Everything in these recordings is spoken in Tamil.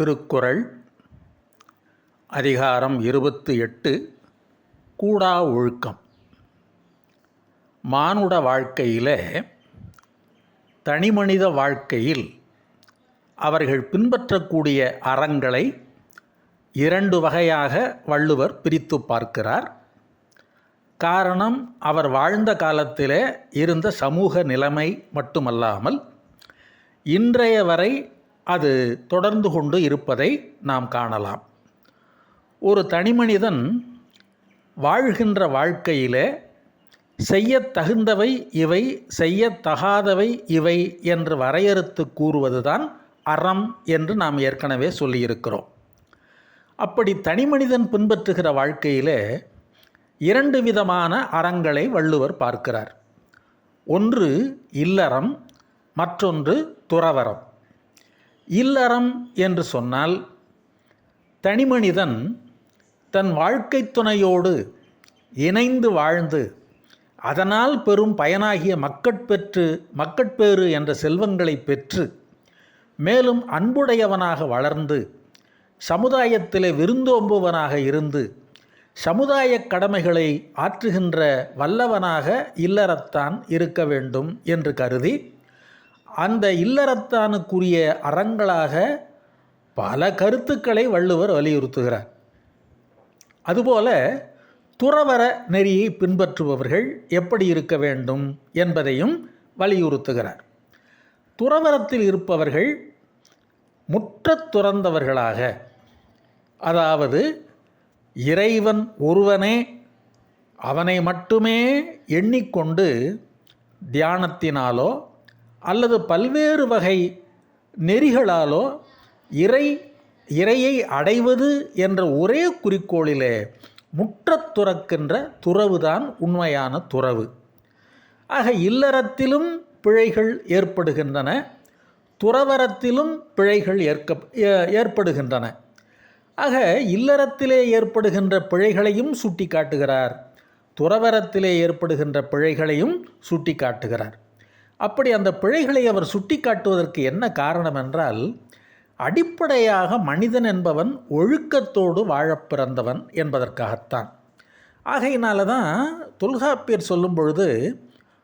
திருக்குறள் அதிகாரம் இருபத்து எட்டு கூடா ஒழுக்கம். மானுட வாழ்க்கையில் தனிமனித வாழ்க்கையில் அவர்கள் பின்பற்றக்கூடிய அறங்களை இரண்டு வகையாக வள்ளுவர் பிரித்து பார்க்கிறார். காரணம் அவர் வாழ்ந்த காலத்திலே இருந்த சமூக நிலைமை மட்டுமல்லாமல் இன்றைய வரை அது தொடர்ந்து கொண்டு இருப்பதை நாம் காணலாம். ஒரு தனிமனிதன் வாழ்கின்ற வாழ்க்கையிலே செய்யத் தகுந்தவை இவை செய்யத்தகாதவை இவை என்று வரையறுத்து கூறுவதுதான் அறம் என்று நாம் ஏற்கனவே சொல்லியிருக்கிறோம். அப்படி தனிமனிதன் பின்பற்றுகிற வாழ்க்கையிலே இரண்டு விதமான அறங்களை வள்ளுவர் பார்க்கிறார். ஒன்று இல்லறம் மற்றொன்று துறவரம் இல்லறம் என்று சொன்னால் தனிமனிதன் தன் வாழ்க்கை துணையோடு இணைந்து வாழ்ந்து அதனால் பெரும் பயனாகிய மக்கட்பெற்று மக்கட்பேறு என்ற செல்வங்களை பெற்று மேலும் அன்புடையவனாக வளர்ந்து சமுதாயத்திலே விருந்தோம்புவனாக இருந்து சமுதாய கடமைகளை ஆற்றுகின்ற வல்லவனாக இல்லறத்தான் இருக்க வேண்டும் என்று கருதி அந்த இல்லறத்தானுக்குரிய அறங்களாக பல கருத்துக்களை வள்ளுவர் வலியுறுத்துகிறார். அதுபோல துறவர நெறியை பின்பற்றுபவர்கள் எப்படி இருக்க வேண்டும் என்பதையும் வலியுறுத்துகிறார். துறவரத்தில் இருப்பவர்கள் முற்றத் துறந்தவர்களாக அதாவது இறைவன் ஒருவனே அவனை மட்டுமே எண்ணிக்கொண்டு தியானத்தினாலோ அல்லது பல்வேறு வகை நெறிகளாலோ இறை இறையை அடைவது என்ற ஒரே குறிக்கோளிலே முற்றத் துறக்கின்ற துறவுதான் உண்மையான துறவு. ஆக இல்லறத்திலும் பிழைகள் ஏற்படுகின்றன துறவரத்திலும் பிழைகள் ஏற்க ஏற்படுகின்றன. ஆக இல்லறத்திலே ஏற்படுகின்ற பிழைகளையும் சுட்டி காட்டுகிறார் துறவரத்திலே ஏற்படுகின்ற பிழைகளையும் சுட்டி காட்டுகிறார் அப்படி அந்த பிழைகளை அவர் சுட்டி காட்டுவதற்கு என்ன காரணம் என்றால் அடிப்படையாக மனிதன் என்பவன் ஒழுக்கத்தோடு வாழ பிறந்தவன் என்பதற்காகத்தான். ஆகையினால தான் தொல்காப்பியர் சொல்லும் பொழுது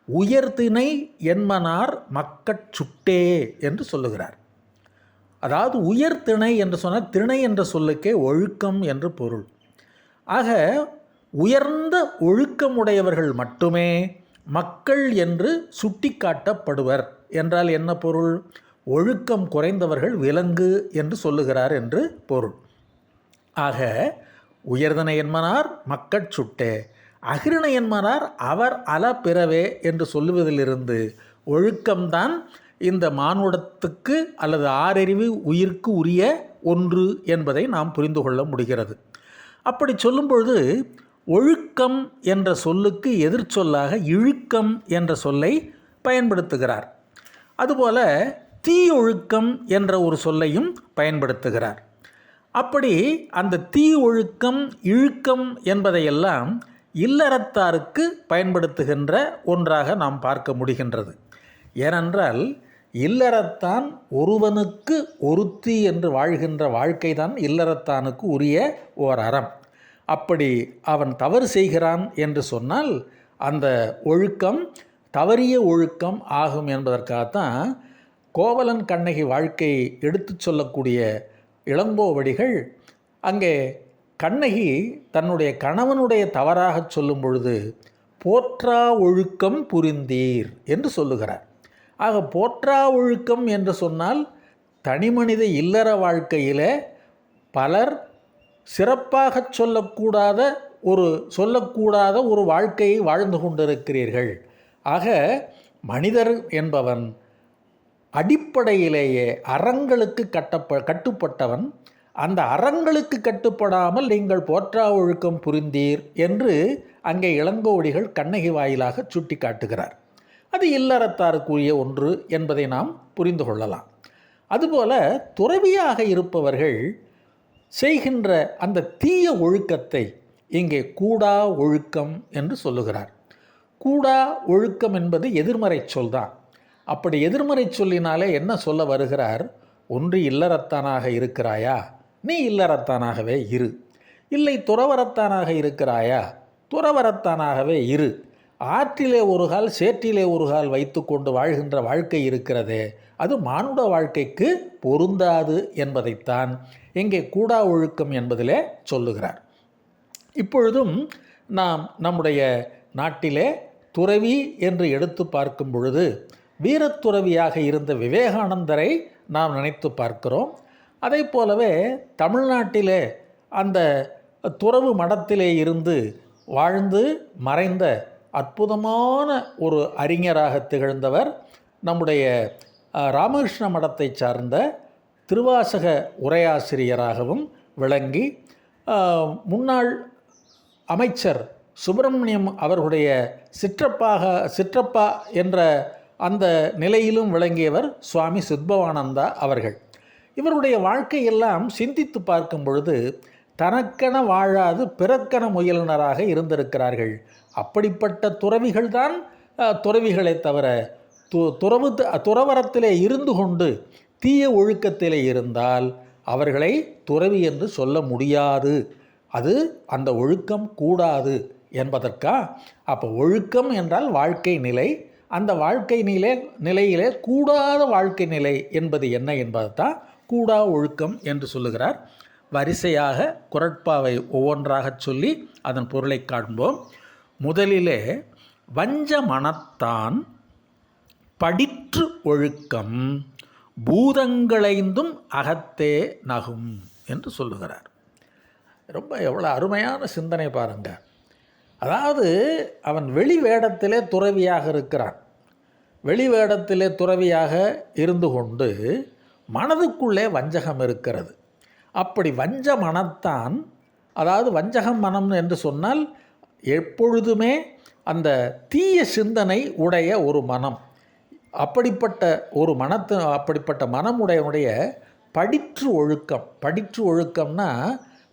உயர்தினை என்மனார் மக்கட் சுட்டே என்று சொல்லுகிறார். அதாவது உயர் திணை என்று சொன்னால் திணை என்ற சொல்லுக்கே ஒழுக்கம் என்று பொருள். ஆக உயர்ந்த ஒழுக்கமுடையவர்கள் மட்டுமே மக்கள் என்று சுட்டிக்காட்டப்படுவர். என்றால் என்ன பொருள்? ஒழுக்கம் குறைந்தவர்கள் விலங்கு என்று சொல்லுகிறார் என்று பொருள். ஆக உயர்தன என்மனார் மக்கட் சுட்டே அகிரண என்மனார் அவர் அல பிறவே என்று சொல்லுவதிலிருந்து ஒழுக்கம்தான் இந்த மானுடத்துக்கு அல்லது ஆறறிவு உயிர்க்கு உரிய ஒன்று என்பதை நாம் புரிந்து கொள்ள முடிகிறது. அப்படி சொல்லும் பொழுது ஒழுக்கம் என்ற சொல்லுக்கு எதிர்ச்சொல்லாக இழுக்கம் என்ற சொல்லை பயன்படுத்துகிறார். அதுபோல தீயொழுக்கம் என்ற ஒரு சொல்லையும் பயன்படுத்துகிறார். அப்படி அந்த தீ ஒழுக்கம் இழுக்கம் என்பதையெல்லாம் இல்லறத்தாருக்கு பயன்படுத்துகின்ற ஒன்றாக நாம் பார்க்க முடிகின்றது. ஏனென்றால் இல்லறத்தான் ஒருவனுக்கு ஒருத்தி என்று வாழ்கின்ற வாழ்க்கைதான் இல்லறத்தானுக்கு உரிய ஓர் அறம். அப்படி அவன் தவறு செய்கிறான் என்று சொன்னால் அந்த ஒழுக்கம் தவறிய ஒழுக்கம் ஆகும் என்பதற்காகத்தான் கோவலன் கண்ணகி வாழ்க்கை எடுத்து சொல்லக்கூடிய இளங்கோவடிகள் அங்கே கண்ணகி தன்னுடைய கணவனுடைய தவறாக சொல்லும் பொழுது போற்றா ஒழுக்கம் புரிந்தீர் என்று சொல்லுகிறார். ஆக போற்றா ஒழுக்கம் என்று சொன்னால் தனிமனித இல்லற வாழ்க்கையில் பலர் சிறப்பாக சொல்லக்கூடாத ஒரு சொல்லக்கூடாத ஒரு வாழ்க்கையை வாழ்ந்து கொண்டிருக்கிறீர்கள். ஆக மனிதர் என்பவன் அடிப்படையிலேயே அறங்களுக்கு கட்டப்ப கட்டுப்பட்டவன். அந்த அறங்களுக்கு கட்டுப்படாமல் நீங்கள் போற்றா ஒழுக்கம் புரிந்தீர் என்று அங்கே இளங்கோடிகள் கண்ணகி வாயிலாக சுட்டி காட்டுகிறார் அது இல்லறத்தாருக்குரிய ஒன்று என்பதை நாம் புரிந்து கொள்ளலாம். அதுபோல துறவியாக இருப்பவர்கள் செய்கின்ற அந்த தீய ஒழுக்கத்தை இங்கே கூடா ஒழுக்கம் என்று சொல்லுகிறார். கூடா ஒழுக்கம் என்பது எதிர்மறை சொல் தான். அப்படி எதிர்மறை சொல்லினாலே என்ன சொல்ல வருகிறார்? ஒன்று இல்லறத்தானாக இருக்கிறாயா? நீ இல்லறத்தானாகவே இரு. இல்லை துறவரத்தானாக இருக்கிறாயா? துறவரத்தானாகவே இரு. ஆற்றிலே ஒரு கால் சேற்றிலே ஒரு கால் வைத்துக்கொண்டு வாழ்கின்ற வாழ்க்கை இருக்கிறதே. அது மானுட வாழ்க்கைக்கு பொருந்தாது என்பதைத்தான் இங்கே கூடா ஒழுக்கம் என்பதிலே சொல்லுகிறார். இப்பொழுதும் நாம் நம்முடைய நாட்டிலே துறவி என்று எடுத்து பார்க்கும் பொழுது வீரத்துறவியாக இருந்த விவேகானந்தரை நாம் நினைத்து பார்க்கிறோம். அதை போலவே தமிழ்நாட்டிலே அந்த துறவு மடத்திலே இருந்து வாழ்ந்து மறைந்த அற்புதமான ஒரு அறிஞராக திகழ்ந்தவர் நம்முடைய ராமகிருஷ்ண மடத்தை சார்ந்த திருவாசக உரையாசிரியராகவும் விளங்கி முன்னாள் அமைச்சர் சுப்பிரமணியம் அவர்களுடைய சிற்றப்பாக சிற்றப்பா என்ற அந்த நிலையிலும் விளங்கியவர் சுவாமி சித்பவானந்தா அவர்கள். இவருடைய வாழ்க்கையெல்லாம் சிந்தித்து பார்க்கும் பொழுது தனக்கென வாழாது பிறக்கென முயலுனராக இருந்திருக்கிறார்கள். அப்படிப்பட்ட துறவிகள்தான் அஹ், தவிர து துறவு துறவரத்திலே இருந்து கொண்டு தீய ஒழுக்கத்திலே இருந்தால் அவர்களை துறவி என்று சொல்ல முடியாது. அது அந்த ஒழுக்கம் கூடாது என்பதற்கா? அப்போ ஒழுக்கம் என்றால் வாழ்க்கை நிலை. அந்த வாழ்க்கை நிலை நிலையிலே கூடாத வாழ்க்கை நிலை என்பது என்ன என்பதைத்தான் கூடா ஒழுக்கம் என்று சொல்லுகிறார். வரிசையாக குரட்பாவை ஒவ்வொன்றாகச் சொல்லி அதன் பொருளை காண்போம். முதலிலே வஞ்ச மனத்தான் படிற்று ஒழுக்கம் பூதங்களைந்தும் அகத்தே நகும் என்று சொல்லுகிறார். ரொம்ப எவ்வளோ அருமையான சிந்தனை பாருங்க. அதாவது அவன் வெளி வேடத்திலே துறவியாக இருக்கிறான். வெளி வேடத்திலே துறவியாக இருந்து கொண்டு மனதுக்குள்ளே வஞ்சகம் இருக்கிறது. அப்படி வஞ்ச மனத்தான் அதாவது வஞ்சகம் மனம் என்று சொன்னால் எப்பொழுதுமே அந்த தீய சிந்தனை உடைய ஒரு மனம். அப்படிப்பட்ட ஒரு மனத்து அப்படிப்பட்ட மனமுடையனுடைய படிற்று ஒழுக்கம். படிற்று ஒழுக்கம்னா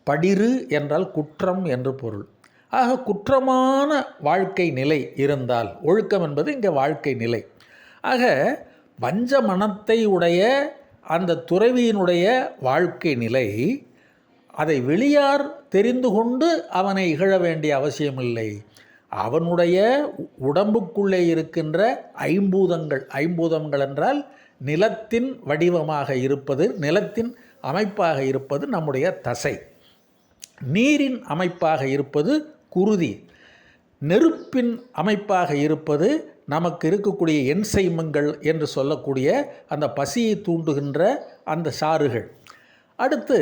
படிறு என்றால் குற்றம் என்று பொருள். ஆக குற்றமான வாழ்க்கை நிலை இருந்தால் ஒழுக்கம் என்பது இங்கே வாழ்க்கை நிலை. ஆக வஞ்ச மனத்தை உடைய அந்த துறவியினுடைய வாழ்க்கை நிலை அதை வெளியார் தெரிந்து கொண்டு அவனை இகழ வேண்டிய அவசியமில்லை. அவனுடைய உடம்புக்குள்ளே இருக்கின்ற ஐம்பூதங்கள் ஐம்பூதங்கள் என்றால் நிலத்தின் வடிவமாக இருப்பது நிலத்தின் அமைப்பாக இருப்பது நம்முடைய தசை. நீரின் அமைப்பாக இருப்பது குருதி. நெருப்பின் அமைப்பாக இருப்பது நமக்கு இருக்கக்கூடிய என்சைமங்கள் என்று சொல்லக்கூடிய அந்த பசியை தூண்டுகின்ற அந்த சாறுகள். அடுத்து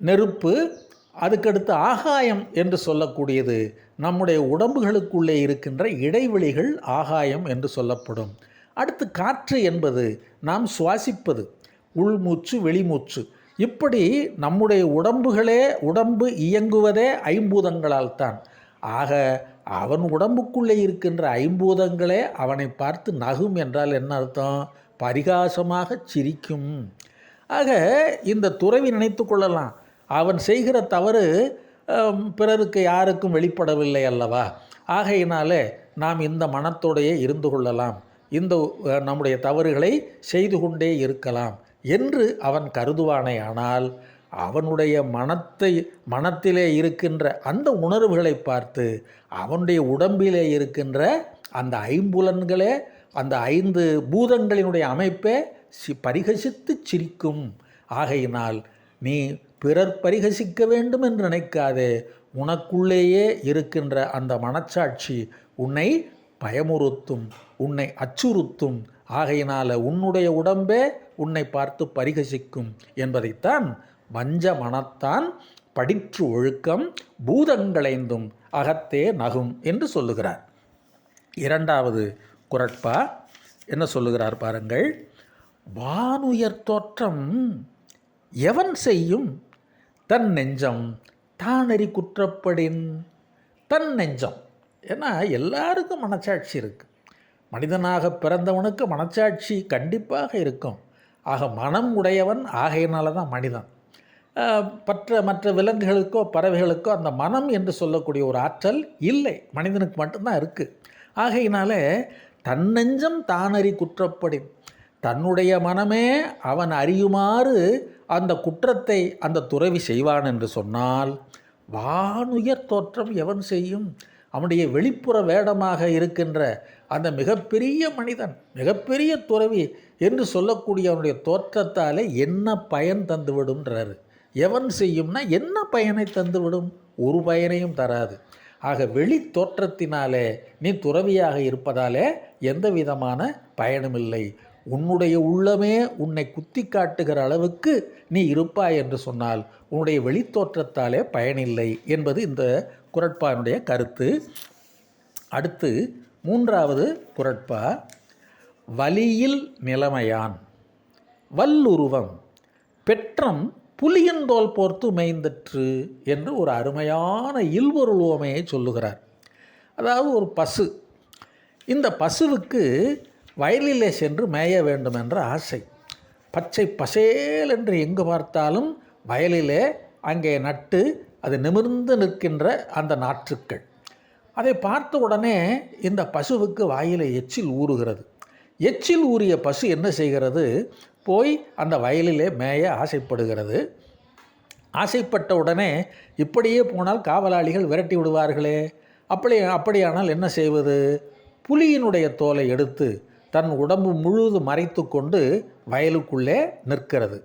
நெருப்பு அதுக்கடுத்து ஆகாயம் என்று சொல்லக்கூடியது நம்முடைய உடம்புகளுக்குள்ளே இருக்கின்ற இடைவெளிகள் ஆகாயம் என்று சொல்லப்படும். அடுத்து காற்று என்பது நாம் சுவாசிப்பது உள்மூச்சு வெளிமூச்சு. இப்படி நம்முடைய உடம்புகளே உடம்பு இயங்குவதே ஐம்பூதங்களால் தான். ஆக அவன் உடம்புக்குள்ளே இருக்கின்ற ஐம்பூதங்களே அவனை பார்த்து நகும் என்றால் என்ன அர்த்தம்? பரிகாசமாக சிரிக்கும். ஆக இந்த துறவி நினைத்து கொள்ளலாம். அவன் செய்கிற தவறு பிறருக்கு யாருக்கும் வெளிப்படவில்லை அல்லவா? ஆகையினாலே நாம் இந்த மனத்தோடையே இருந்து கொள்ளலாம். இந்த நம்முடைய தவறுகளை செய்து கொண்டே இருக்கலாம் என்று அவன் கருதுவானேயானால் அவனுடைய மனத்தை மனத்திலே இருக்கின்ற அந்த உணர்வுகளை பார்த்து அவனுடைய உடம்பிலே இருக்கின்ற அந்த ஐம்புலன்களே அந்த ஐந்து பூதங்களினுடைய அமைப்பே சி பரிகசித்து சிரிக்கும். ஆகையினால் நீ பிறர் பரிகசிக்க வேண்டும் என்று நினைக்காதே. உனக்குள்ளேயே இருக்கின்ற அந்த மனச்சாட்சி உன்னை பயமுறுத்தும் உன்னை அச்சுறுத்தும். ஆகையினால் உன்னுடைய உடம்பே உன்னை பார்த்து பரிகசிக்கும் என்பதைத்தான் வஞ்ச மனத்தான் படிற்று ஒழுக்கம் பூதங்களைந்தும் அகத்தே நகும் என்று சொல்லுகிறார். இரண்டாவது குரட்பா என்ன சொல்லுகிறார் பாருங்கள். வானுயர் தோற்றம் எவன் செய்யும்? தன் நெஞ்சம் தானறி குற்றப்படின். தன் நெஞ்சம். ஏன்னா எல்லாருக்கும் மனச்சாட்சி இருக்குது மனிதனாக பிறந்தவனுக்கு மனச்சாட்சி கண்டிப்பாக இருக்கும். ஆக மனம் உடையவன் ஆகையினால தான் மனிதன். பற்ற மற்ற மற்ற விலங்குகளுக்கோ பறவைகளுக்கோ அந்த மனம் என்று சொல்லக்கூடிய ஒரு ஆற்றல் இல்லை. மனிதனுக்கு மட்டும்தான் இருக்குது ஆகையினாலே தன்னெஞ்சம் தானறி குற்றப்படி தன்னுடைய மனமே அவன் அறியுமாறு அந்த குற்றத்தை அந்த துறவி செய்வான் என்று சொன்னால் வானுயர் தோற்றம் எவன் செய்யும்? அவனுடைய வெளிப்புற வேடமாக இருக்கின்ற அந்த மிகப்பெரிய மனிதன் மிகப்பெரிய துறவி என்று சொல்லக்கூடிய அவனுடைய தோற்றத்தாலே என்ன பயன் தந்துவிடும்ன்றாரு. எவன் செய்யும்னா என்ன பயனை தந்துவிடும்? ஒரு பயனையும் தராது. ஆக வெளி தோற்றத்தினாலே நீ துறவியாக இருப்பதாலே எந்த விதமான பயனுமில்லை. உன்னுடைய உள்ளமே உன்னை குத்தி காட்டுகிற அளவுக்கு நீ இருப்பாய் என்று சொன்னால் உன்னுடைய வெளித்தோற்றத்தாலே பயனில்லை என்பது இந்த குரட்பானுடைய கருத்து. அடுத்து மூன்றாவது குரட்பா வலியில் நிலைமையான். வல்லுருவம் பெற்றம் புலியந்தோல் போர்த்து மேய்ந்தற்று என்று ஒரு அருமையான இல்வருள் சொல்லுகிறார். அதாவது ஒரு பசு. இந்த பசுவுக்கு வயலிலே சென்று மேய வேண்டும் என்ற ஆசை. பச்சை பசேல் என்று எங்கு பார்த்தாலும் வயலிலே அங்கே நட்டு அது நிமிர்ந்து நிற்கின்ற அந்த நாற்றுக்கள். அதை பார்த்த உடனே இந்த பசுவுக்கு வாயில் எச்சில் ஊறுகிறது. எச்சில் ஊறிய பசு என்ன செய்கிறது? போய் அந்த வயலிலே மேய ஆசைப்படுகிறது. ஆசைப்பட்ட உடனே இப்படியே போனால் காவலாளிகள் விரட்டி விடுவார்களே. அப்படி அப்படியானால் என்ன செய்வது? புலியினுடைய தோலை எடுத்து தன் உடம்பு முழுவதும் மறைத்து கொண்டு வயலுக்குள்ளே நிற்கிறது.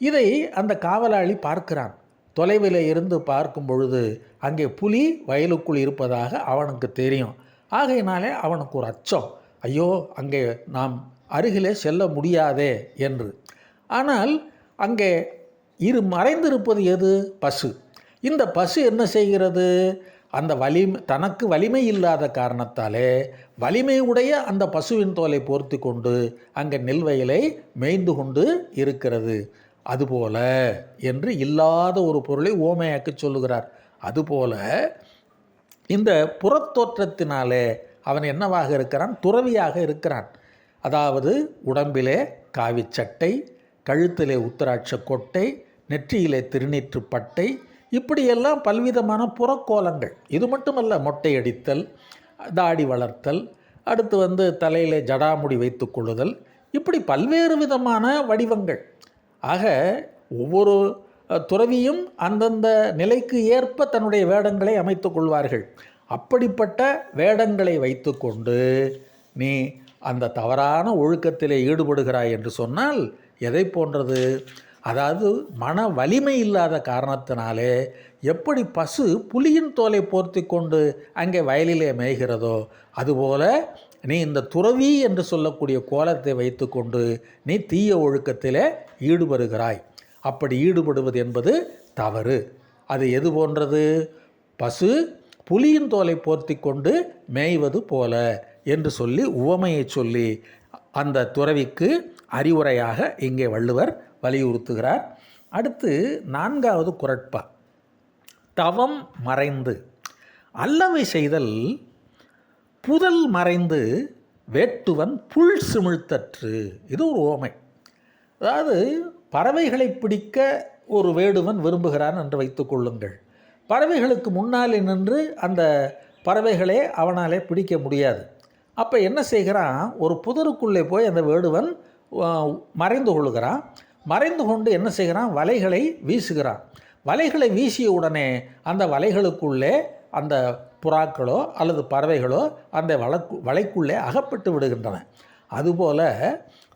இதை அந்த காவலாளி பார்க்கிறான். தொலைவில் இருந்து பார்க்கும் பொழுது அங்கே புலி வயலுக்குள் இருப்பதாக அவனுக்கு தெரியும். ஆகையினாலே அவனுக்கு ஒரு அச்சம். ஐயோ அங்கே நாம் அருகிலே செல்ல முடியாதே என்று. ஆனால் அங்கே இரு மறைந்திருப்பது எது? பசு. இந்த பசு என்ன செய்கிறது? அந்த வலிமை தனக்கு வலிமை இல்லாத காரணத்தாலே வலிமை உடைய அந்த பசுவின் தோலை போர்த்தி கொண்டு அங்கே நெல்வயலை மேய்ந்து கொண்டு இருக்கிறது. அதுபோல என்று இல்லாத ஒரு பொருளை ஓமையாக்கி சொல்லுகிறார். அதுபோல இந்த புறத்தோற்றத்தினாலே அவன் என்னவாக இருக்கிறான்? துறவியாக இருக்கிறான். அதாவது உடம்பிலே காவிச்சட்டை கழுத்திலே உத்தராட்ச கொட்டை நெற்றியிலே திருநீற்று பட்டை இப்படியெல்லாம் பல்விதமான புறக்கோலங்கள். இது மட்டுமல்ல மொட்டை அடித்தல் தாடி வளர்த்தல் அடுத்து வந்து தலையில் ஜடாமுடி வைத்து கொள்ளுதல். இப்படி பல்வேறு விதமான வடிவங்கள். ஆக ஒவ்வொரு துறவியும் அந்தந்த நிலைக்கு ஏற்ப தன்னுடைய வேடங்களை அமைத்து கொள்வார்கள். அப்படிப்பட்ட வேடங்களை வைத்துக்கொண்டு நீ அந்த தவறான ஒழுக்கத்திலே ஈடுபடுகிறாய் என்று சொன்னால் எதை போன்றது? அதாவது மன வலிமை இல்லாத காரணத்தினாலே எப்படி பசு புலியின் தோலை போர்த்தி கொண்டு அங்கே வயலிலே மேய்கிறதோ அதுபோல நீ இந்த துறவி என்று சொல்லக்கூடிய கோலத்தை வைத்துக்கொண்டு நீ தீய ஒழுக்கத்திலே ஈடுபடுகிறாய். அப்படி ஈடுபடுவது என்பது தவறு. அது எது போன்றது? பசு புலியின் தோலை போர்த்தி கொண்டு மேய்வது போல என்று சொல்லி உவமையை சொல்லி அந்த துறவிக்கு அறிவுரையாக இங்கே வள்ளுவர் வலியுறுத்துகிறார். அடுத்து நான்காவது குரட்பா. தவம் மறைந்து. அல்லவை செய்தல் புதல் மறைந்து வேட்டுவன் புல் சிமிழ்த்தற்று. இது ஒரு ஓமை. அதாவது பறவைகளை பிடிக்க ஒரு வேடுவன் விரும்புகிறான் என்று வைத்துக்கொள்ளுங்கள் பறவைகளுக்கு முன்னாலே நின்று அந்த பறவைகளே அவனாலே பிடிக்க முடியாது. அப்போ என்ன செய்கிறான்? ஒரு புதருக்குள்ளே போய் அந்த வேடுவன் மறைந்து கொள்கிறான். மறைந்து கொண்டு என்ன செய்கிறான்? வலைகளை வீசுகிறான். வலைகளை வீசிய உடனே அந்த வலைகளுக்குள்ளே அந்த புறாக்களோ அல்லது பறவைகளோ அந்த வழக்கு வலைக்குள்ளே அகப்பட்டு விடுகின்றன. அதுபோல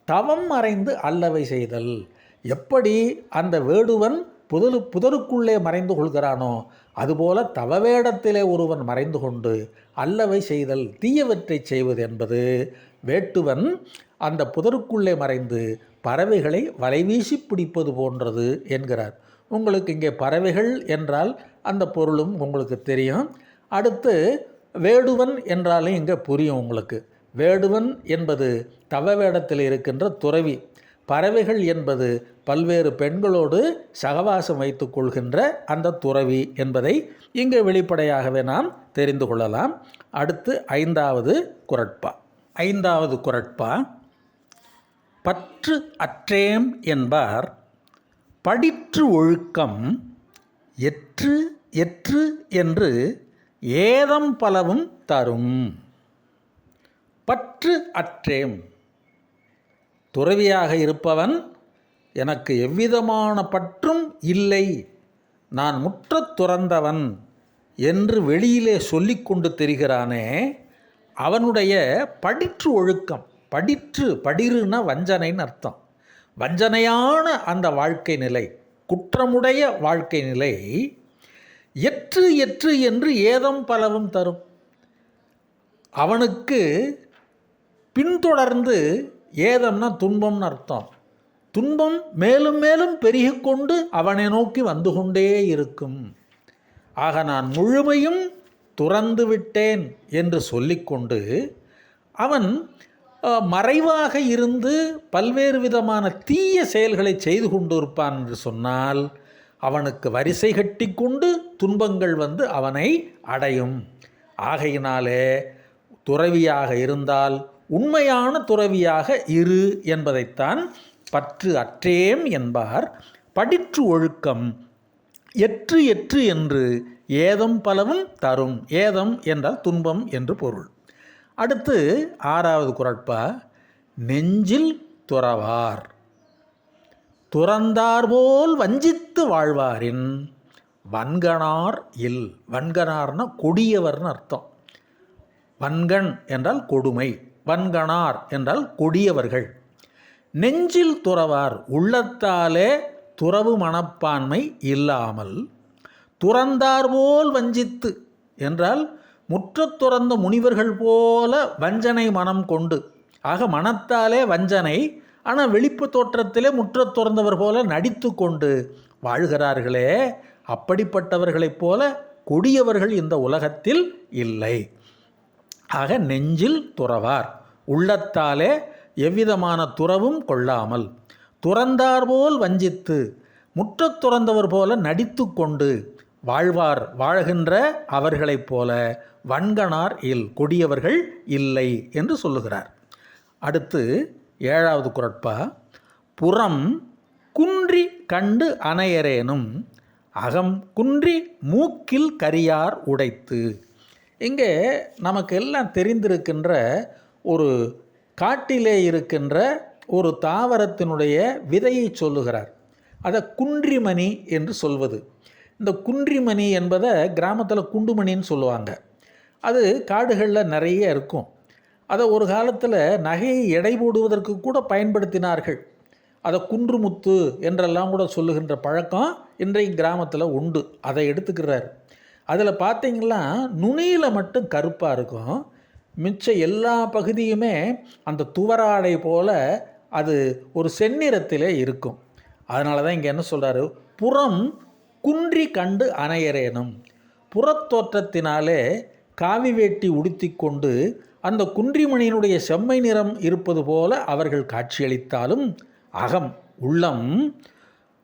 தவம் மறைந்து அல்லவை செய்தல். எப்படி அந்த வேடுவன் புதலு புதருக்குள்ளே மறைந்து கொள்கிறானோ அதுபோல தவவேடத்திலே ஒருவன் மறைந்து கொண்டு அல்லவை செய்தல். தீயவற்றை செய்வது என்பது வேட்டுவன் அந்த புதருக்குள்ளே மறைந்து பறவைகளை வலைவீசி பிடிப்பது போன்றது என்கிறார். உங்களுக்கு இங்கே பறவைகள் என்றால் அந்த பொருளும் உங்களுக்கு தெரியும். அடுத்து வேடுவன் என்றாலும் இங்கே புரியும் உங்களுக்கு. வேடுவன் என்பது தவ வேடத்தில் இருக்கின்ற துறவி. பறவைகள் என்பது பல்வேறு பெண்களோடு சகவாசம் வைத்து கொள்கின்ற அந்த துறவி என்பதை இங்கே வெளிப்படையாகவே நாம் தெரிந்து கொள்ளலாம். அடுத்து ஐந்தாவது குரட்பா. ஐந்தாவது குரட்பா. பற்று அற்றேம் என்பார். படிற்று ஒழுக்கம் எற்று எற்று என்று ஏதம் பலவும் தரும். பற்று அற்றேம். துறவியாக இருப்பவன் எனக்கு எவ்விதமான பற்றும் இல்லை. நான் முற்றத் துறந்தவன் என்று வெளியிலே சொல்லிக்கொண்டு தெரிகிறானே அவனுடைய படிற்று ஒழுக்கம். படிற்று படிருன்னா வஞ்சனைன்னு அர்த்தம். வஞ்சனையான அந்த வாழ்க்கை நிலை குற்றமுடைய வாழ்க்கை நிலை எற்று எற்று என்று ஏதம் பலவும் தரும். அவனுக்கு பின்தொடர்ந்து ஏதம்னா துன்பம்னு அர்த்தம். துன்பம் மேலும் மேலும் பெருகிக்கொண்டு அவனை நோக்கி வந்து கொண்டே இருக்கும். ஆக நான் முழுமையும் துறந்து விட்டேன் என்று சொல்லிக்கொண்டு அவன் மறைவாக இருந்து பல்வேறு விதமான தீய செயல்களை செய்து கொண்டு இருப்பான் என்று சொன்னால் அவனுக்கு வரிசை கட்டி கொண்டு துன்பங்கள் வந்து அவனை அடையும். ஆகையினாலே துறவியாக இருந்தால் உண்மையான துறவியாக இரு என்பதைத்தான் பற்று அற்றேம் என்பார். படிற்று ஒழுக்கம் எற்று எற்று என்று ஏதம் பலவும் தரும். ஏதம் என்றால் துன்பம் என்று பொருள். அடுத்து ஆறாவது குரட்பா நெஞ்சில் துறவார். துறந்தார்போல் வஞ்சித்து வாழ்வாரின் வன்கணார் இல். வன்கனார்னா கொடியவர்னு அர்த்தம். வன்கண் என்றால் கொடுமை வன்கணார் என்றால் கொடியவர்கள். நெஞ்சில் துறவார். உள்ளத்தாலே துறவு மனப்பான்மை இல்லாமல் துறந்தார்போல் வஞ்சித்து என்றால் முற்றத் துறந்த முனிவர்கள் போல வஞ்சனை மனம் கொண்டு. ஆக மனத்தாலே வஞ்சனை ஆனால் வெளிப்பு தோற்றத்திலே முற்றத் துறந்தவர் போல நடித்து கொண்டு வாழ்கிறார்களே. அப்படிப்பட்டவர்களைப் போல கொடியவர்கள் இந்த உலகத்தில் இல்லை. ஆக நெஞ்சில் துறவார். உள்ளத்தாலே எவ்விதமான துறவும் கொள்ளாமல். துறந்தார்போல் வஞ்சித்து முற்றத் துறந்தவர் போல நடித்து கொண்டு வாழ்வார் வாழ்கின்ற அவர்களைப் போல வன்கனார் இல் கொடியவர்கள் இல்லை என்று சொல்லுகிறார். அடுத்து ஏழாவது குரட்பா புறம் குன்றி கண்டு அணையரேனும் அகம் குன்றி மூக்கில் கரியார் உடைத்து. இங்கே நமக்கு எல்லாம் தெரிந்திருக்கின்ற ஒரு காட்டிலே இருக்கின்ற ஒரு தாவரத்தினுடைய விதையை சொல்லுகிறார். அதை குன்றிமணி என்று சொல்வது. இந்த குன்றிமணி என்பதை கிராமத்தில் குண்டுமணின்னு சொல்லுவாங்க. அது காடுகளில் நிறைய இருக்கும். அதை ஒரு காலத்தில் நகையை எடை போடுவதற்கு கூட பயன்படுத்தினார்கள். அதை குன்றுமுத்து என்றெல்லாம் கூட சொல்லுகின்ற பழக்கம் இன்றைக்கு கிராமத்தில் உண்டு. அதை எடுத்துக்கிறார். அதில் பார்த்தீங்கன்னா நுனியில் மட்டும் கருப்பாக இருக்கும். மிச்ச எல்லா பகுதியுமே அந்த துவராடை போல அது ஒரு செந்நிறத்திலே இருக்கும். அதனால தான் இங்கே என்ன சொல்கிறாரு புறம் குன்றி கண்டு அணையரேனும். புறத்தோற்றத்தினாலே காவி வேட்டி உடுத்திக்கொண்டு அந்த குன்றிமணியினுடைய செம்மை நிறம் இருப்பது போல அவர்கள் காட்சியளித்தாலும் அகம் உள்ளம்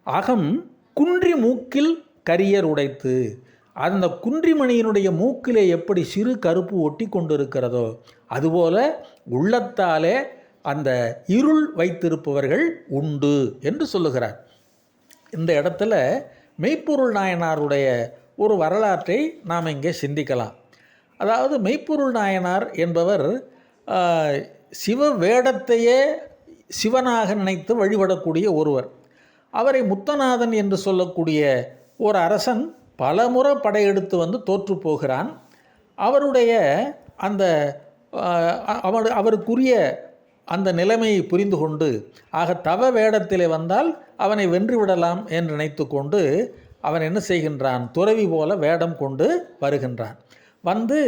அகம் குன்றி மூக்கில் கரியர் உடைத்து அந்த குன்றிமணியினுடைய மூக்கிலே எப்படி சிறு கருப்பு ஒட்டி கொண்டிருக்கிறதோ அதுபோல உள்ளத்தாலே அந்த இருள் வைத்திருப்பவர்கள் உண்டு என்று சொல்லுகிறார். இந்த இடத்துல மெய்ப்பொருள் நாயனாருடைய ஒரு வரலாற்றை நாம் இங்கே சிந்திக்கலாம். அதாவது மெய்ப்பொருள் நாயனார் என்பவர் சிவ வேடத்தையே சிவனாக நினைத்து வழிபடக்கூடிய ஒருவர். அவரை முத்தநாதன் என்று சொல்லக்கூடிய ஒரு அரசன் பலமுறை படையெடுத்து வந்து தோற்று போகிறான். அவருடைய அந்த அவர் அவருக்குரிய அந்த நிலைமையை புரிந்து கொண்டு ஆக தவ வேடத்திலே வந்தால் அவனை வென்று விடலாம் என்று நினைத்து கொண்டு அவன் என்ன செய்கின்றான்? துறவி போல வேடம் கொண்டு வருகின்றான். வந்து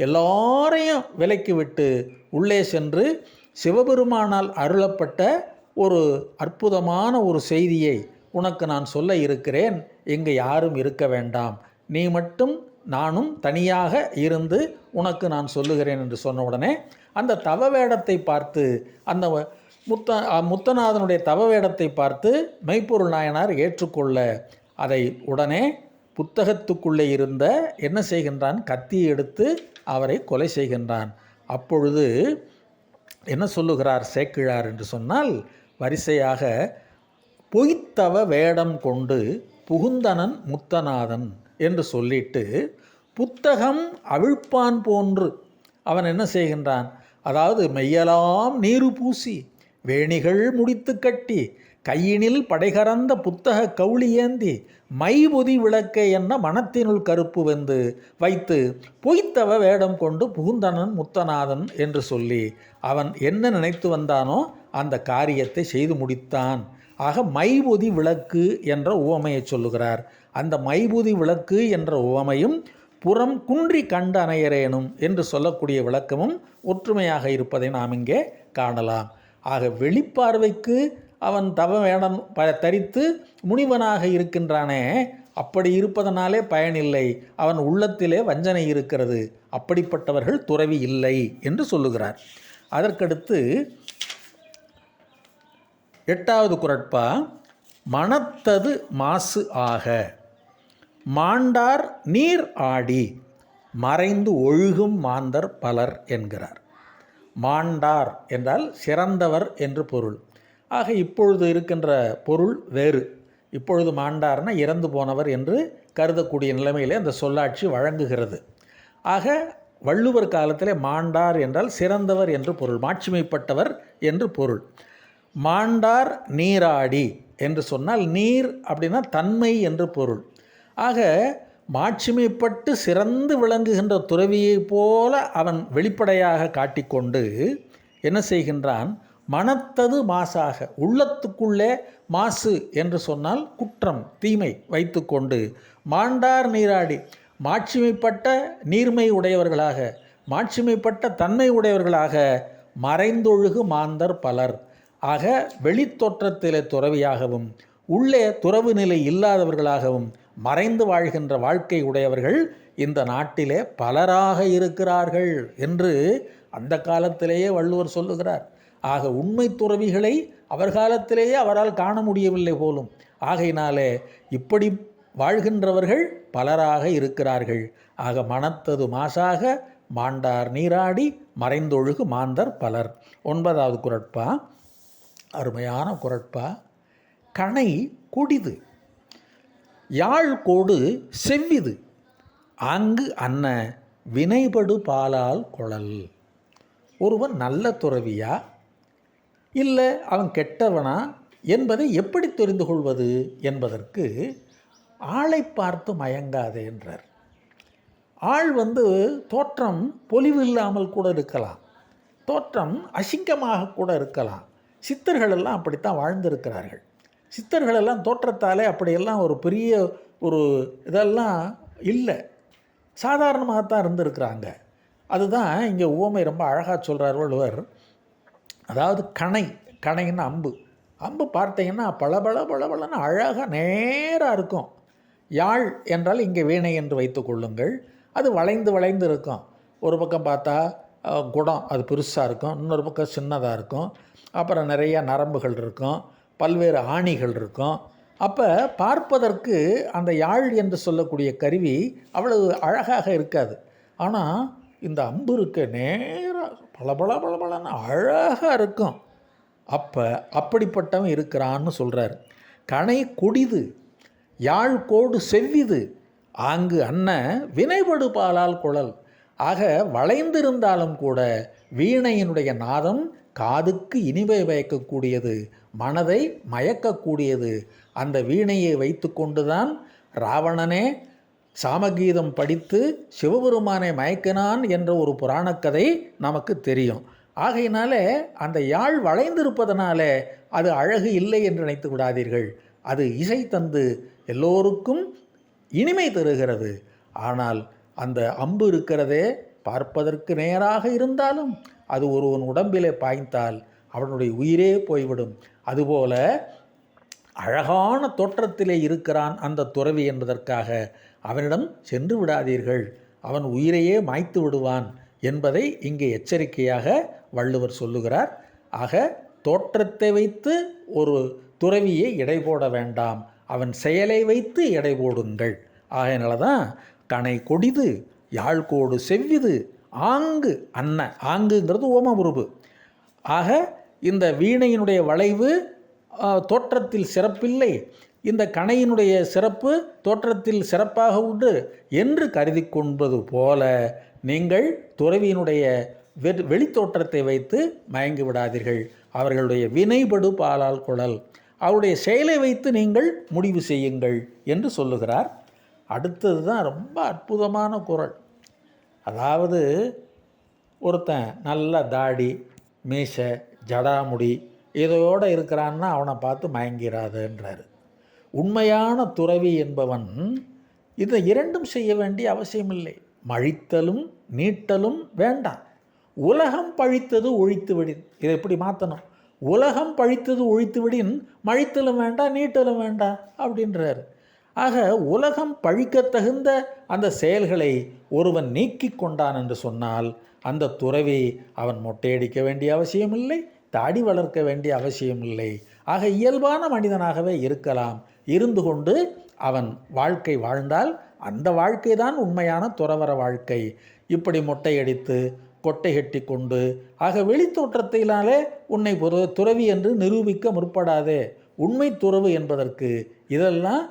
எல்லாரையும் விலக்கி விட்டு உள்ளே சென்று சிவபெருமானால் அருளப்பட்ட ஒரு அற்புதமான ஒரு செய்தியை உனக்கு நான் சொல்ல இருக்கிறேன். இங்கு யாரும் இருக்க வேண்டாம். நீ மட்டும் நானும் தனியாக இருந்து உனக்கு நான் சொல்லுகிறேன் என்று சொன்ன உடனே அந்த தவ வேடத்தை பார்த்து அந்த முத்த முத்தநாதனுடைய தவ வேடத்தை பார்த்து மெய்ப்பொருள் நாயனார் ஏற்றுக்கொள்ள அதை உடனே புத்தகத்துக்குள்ளே இருந்த என்ன செய்கின்றான்? கத்தியை எடுத்து அவரை கொலை செய்கின்றான். அப்பொழுது என்ன சொல்லுகிறார் சேக்கிழார் என்று சொன்னால் வரிசையாக பொய்த்தவ வேடம் கொண்டு புகுந்தனன் முத்தநாதன் என்று சொல்லிட்டு புத்தகம் அவிழ்ப்பான் போன்று. அவன் என்ன செய்கின்றான்? அதாவது மெய்யலாம் நீரு பூசி வேணிகள் முடித்து கட்டி கையினில் படைகறந்த புத்தக கவுளி ஏந்தி மைபொதி விளக்கை என்ன மனத்தினுள் கருப்பு வெந்து வைத்து பொய்த்தவ வேடம் கொண்டு புகுந்தனன் முத்தநாதன் என்று சொல்லி அவன் என்ன நினைத்து வந்தானோ அந்த காரியத்தை செய்து முடித்தான். ஆக மைபொதி விளக்கு என்ற உவமையை சொல்லுகிறார். அந்த மைபுதி விளக்கு என்ற உவமையும் புறம் குன்றி கண்டனையரேனும் என்று சொல்லக்கூடிய விளக்கமும் ஒற்றுமையாக இருப்பதை நாம் இங்கே காணலாம். ஆக வெளிப்பார்வைக்கு அவன் தவ வேடம் ப தரித்து முனிவனாக இருக்கின்றானே அப்படி இருப்பதனாலே பயனில்லை. அவன் உள்ளத்திலே வஞ்சனை இருக்கிறது. அப்படிப்பட்டவர்கள் துறவி இல்லை என்று சொல்லுகிறார். அதற்கடுத்து எட்டாவது குரட்பா மனத்தது மாசு ஆக. மாண்டார் நீர் ஆடி மறைந்து ஒழுகும் மாந்தர் பலர் என்கிறார். மாண்டார் என்றால் சிறந்தவர் என்று பொருள். ஆக இப்பொழுது இருக்கின்ற பொருள் வேறு. இப்பொழுது மாண்டார்னா இறந்து போனவர் என்று கருதக்கூடிய நிலைமையிலே அந்த சொல்லாட்சி வழங்குகிறது. ஆக வள்ளுவர் காலத்திலே மாண்டார் என்றால் சிறந்தவர் என்று பொருள் மாட்சிமைப்பட்டவர் என்று பொருள். மாண்டார் நீராடி என்று சொன்னால் நீர் அப்படின்னா தன்மை என்று பொருள். ஆக மாட்சிமைப்பட்டு சிறந்து விளங்குகின்ற துறவியைப் போல அவன் வெளிப்படையாக காட்டிக்கொண்டு என்ன செய்கின்றான்? மனத்தது மாசாக உள்ளத்துக்குள்ளே மாசு என்று சொன்னால் குற்றம் தீமை வைத்துக்கொண்டு மாண்டார் நீராடி மாட்சிமைப்பட்ட நீர்மை உடையவர்களாக மாட்சிமைப்பட்ட தன்மை உடையவர்களாக மறைந்தொழுகு மாந்தர் பலர். ஆக வெளித்தோற்றத்திலே துறவியாகவும் உள்ளே துறவு நிலை இல்லாதவர்களாகவும் மறைந்து வாழ்கின்ற வாழ்க்கை உடையவர்கள் இந்த நாட்டிலே பலராக இருக்கிறார்கள் என்று அந்த காலத்திலேயே வள்ளுவர் சொல்லுகிறார். ஆக உண்மை துறவிகளை அவர் காலத்திலேயே அவரால் காண முடியவில்லை போலும். ஆகையினாலே இப்படி வாழ்கின்றவர்கள் பலராக இருக்கிறார்கள். ஆக மனத்தது மாசாக மாண்டார் நீராடி மறைந்தொழுகு மாந்தர் பலர். ஒன்பதாவது குரட்பா. அருமையான குரட்பா. கணை குடிது. யாழ் கோடு செவ்விது. அங்கு அன்ன வினைபடு பாலால் குழல். ஒருவன் நல்ல துறவியா? இல்லை அவன் கெட்டவனா? என்பதை எப்படி தெரிந்து கொள்வது? என்பதற்கு ஆளை பார்த்து மயங்காதே என்றார். ஆள் வந்து தோற்றம் பொலிவு இல்லாமல் கூட இருக்கலாம். தோற்றம் அசிங்கமாக கூட இருக்கலாம். சித்தர்கள் எல்லாம் அப்படித்தான் வாழ்ந்திருக்கிறார்கள். சித்தர்கள் எல்லாம் தோற்றத்தாலே அப்படியெல்லாம் ஒரு பெரிய ஒரு இதெல்லாம் இல்லை. சாதாரணமாகத்தான் இருந்திருக்கிறாங்க. அதுதான் இங்கே உவமை ரொம்ப அழகாக சொல்கிறார் வள்ளுவர் அதாவது கணை கணைன்னு அம்பு. அம்பு பார்த்தீங்கன்னா பளபள பளபளன்னு அழகாக நேராக இருக்கும். யாழ் என்றால் இங்கே வீணை என்று வைத்து கொள்ளுங்கள். அது வளைந்து வளைந்து இருக்கும். ஒரு பக்கம் பார்த்தா குடம் அது பெருசாக இருக்கும். இன்னொரு பக்கம் சின்னதாக இருக்கும். அப்புறம் நிறைய நரம்புகள் இருக்கும். பல்வேறு ஆணிகள் இருக்கும். அப்போ பார்ப்பதற்கு அந்த யாழ் என்று சொல்லக்கூடிய கருவி அவ்வளவு அழகாக இருக்காது. ஆனால் இந்த அம்பு இருக்க நேராக பளபள பளபளன்னு அழகாக இருக்கும். அப்போ அப்படிப்பட்டவன் இருக்கிறான்னு சொல்கிறார் கனை கொடிது யாழ் கோடு செவ்விது ஆங்கு அன்ன வினைபடு பாலால் குழல். ஆக வளைந்திருந்தாலும் கூட வீணையினுடைய நாதம் காதுக்கு இனிமை பயக்கக்கூடியது மனதை மயக்கக்கூடியது. அந்த வீணையை வைத்துக்கொண்டுதான் ராவணனே சாமகீதம் படித்து சிவபெருமானை மயக்கினான் என்ற ஒரு புராணக்கதை நமக்கு தெரியும். ஆகையினாலே அந்த யாழ் வளைந்திருப்பதனாலே அது அழகு இல்லை என்று நினைத்து விடாதீர்கள். அது இசை தந்து எல்லோருக்கும் இனிமை தருகிறது. ஆனால் அந்த அம்பு இருக்கிறதே பார்ப்பதற்கு நேராக இருந்தாலும் அது ஒருவன் உடம்பிலே பாய்ந்தால் அவனுடைய உயிரே போய்விடும். அதுபோல அழகான தோற்றத்திலே இருக்கிறான் அந்த துறவி என்பதற்காக அவனிடம் சென்று விடாதீர்கள். அவன் உயிரையே மாய்த்து விடுவான் என்பதை இங்கே எச்சரிக்கையாக வள்ளுவர் சொல்லுகிறார். ஆக தோற்றத்தை வைத்து ஒரு துறவியை எடை போட வேண்டாம். அவன் செயலை வைத்து எடை போடுங்கள். ஆகையினால தான் கனை கொடிது யாழ்கோடு செவ்விது ஆங்கு அன்ன ஆங்குங்கிறது ஓம உருவு ஆக இந்த வீணையினுடைய வளைவு தோற்றத்தில் சிறப்பில்லை. இந்த கணையினுடைய சிறப்பு தோற்றத்தில் சிறப்பாக உண்டு என்று கருதி கொண்பது போல நீங்கள் துறவியினுடைய வெ வெளித்தோற்றத்தை வைத்து மயங்கி விடாதீர்கள். அவர்களுடைய வினைபடு பாலால் குழல். அவருடைய செயலை வைத்து நீங்கள் முடிவு செய்யுங்கள் என்று சொல்லுகிறார் அடுத்தது தான் ரொம்ப அற்புதமான குரல். அதாவது ஒருத்தன் நல்ல தாடி மீசை ஜடாமுடி இதோடு இருக்கிறான்னா அவனை பார்த்து மயங்கிறாதுன்றார். உண்மையான துறவி என்பவன் இதை இரண்டும் செய்ய வேண்டிய அவசியமில்லை. மழித்தலும் நீட்டலும் வேண்டாம். உலகம் பழித்தது ஒழித்து விடின். இதை எப்படி மாற்றணும் உலகம் பழித்தது ஒழித்து விடின். மழித்தலும் வேண்டாம் நீட்டலும் வேண்டாம் அப்படின்றாரு. ஆக உலகம் பழிக்கத்தகுந்த அந்த செயல்களை ஒருவன் நீக்கி கொண்டான் என்று சொன்னால் அந்த துறவி அவன் மொட்டையடிக்க வேண்டிய அவசியமில்லை தாடி வளர்க்க வேண்டிய அவசியமில்லை. ஆக இயல்பான மனிதனாகவே இருக்கலாம். இருந்து கொண்டு அவன் வாழ்க்கை வாழ்ந்தால் அந்த வாழ்க்கை தான் உண்மையான துறவர வாழ்க்கை. இப்படி மொட்டையடித்து கொட்டை கட்டி கொண்டு ஆக வெளித்தோற்றத்தினாலே உன்னை ஒரு துறவி என்று நிரூபிக்க முற்படாதே. உண்மை துறவு என்பதற்கு இதெல்லாம்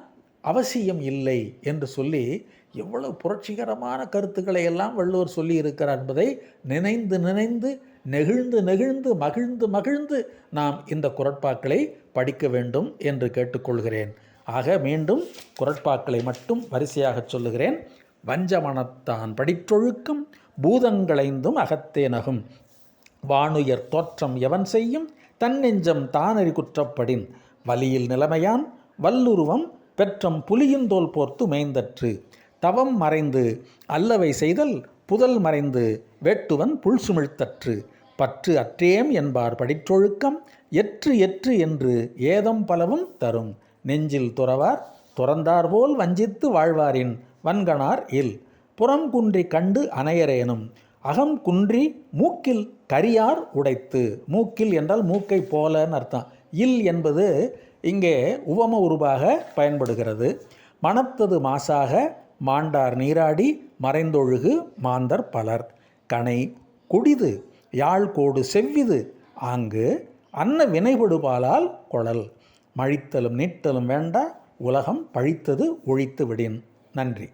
அவசியம் இல்லை என்று சொல்லி எவ்வளவு புரட்சிகரமான கருத்துக்களை எல்லாம் வள்ளுவர் சொல்லி இருக்கிறார் என்பதை நினைந்து நினைந்து நெகிழ்ந்து நெகிழ்ந்து மகிழ்ந்து மகிழ்ந்து நாம் இந்த குரட்பாக்களை படிக்க வேண்டும் என்று கேட்டுக்கொள்கிறேன். ஆக மீண்டும் குரட்பாக்களை மட்டும் வரிசையாக சொல்லுகிறேன். வஞ்சமனத்தான் படிற்றொழுக்கும் பூதங்களைந்தும் அகத்தேனகும் வானுயர் தோற்றம் எவன் செய்யும்? தன்னெஞ்சம் தானறி குற்றப்படின். வலியில் நிலைமையான் வல்லுருவம் பெற்றம் புலியுந்தோல் போர்த்து மேய்ந்தற்று. தவம் மறைந்து அல்லவை செய்தல் புதல் மறைந்து வேட்டுவன் புல் சுமிழ்த்தற்று. பற்று அற்றேம் என்பார் படிற்றொழுக்கம் எற்று எற்று என்று ஏதம் பலவும் தரும். நெஞ்சில் துறவார் துறந்தார்போல் வஞ்சித்து வாழ்வாரின் வன்கணார் இல். புறம் குன்றி கண்டு அணையரேனும் அகம் குன்றி மூக்கில் கரியார் உடைத்து. மூக்கில் என்றால் மூக்கை போலன்னு அர்த்தம். இல் என்பது இங்கே உவம உருவாக பயன்படுகிறது. மனத்தது மாசாக மாண்டார் நீராடி மறைந்தொழுகு மாந்தர் பலர். கனை குடிது யாழ் கோடு செவ்விது ஆங்கு அன்ன வினைபடுபாலால் குழல். மழித்தலும் நீட்டலும் வேண்டா உலகம் பழித்தது ஒழித்து விடின். நன்றி.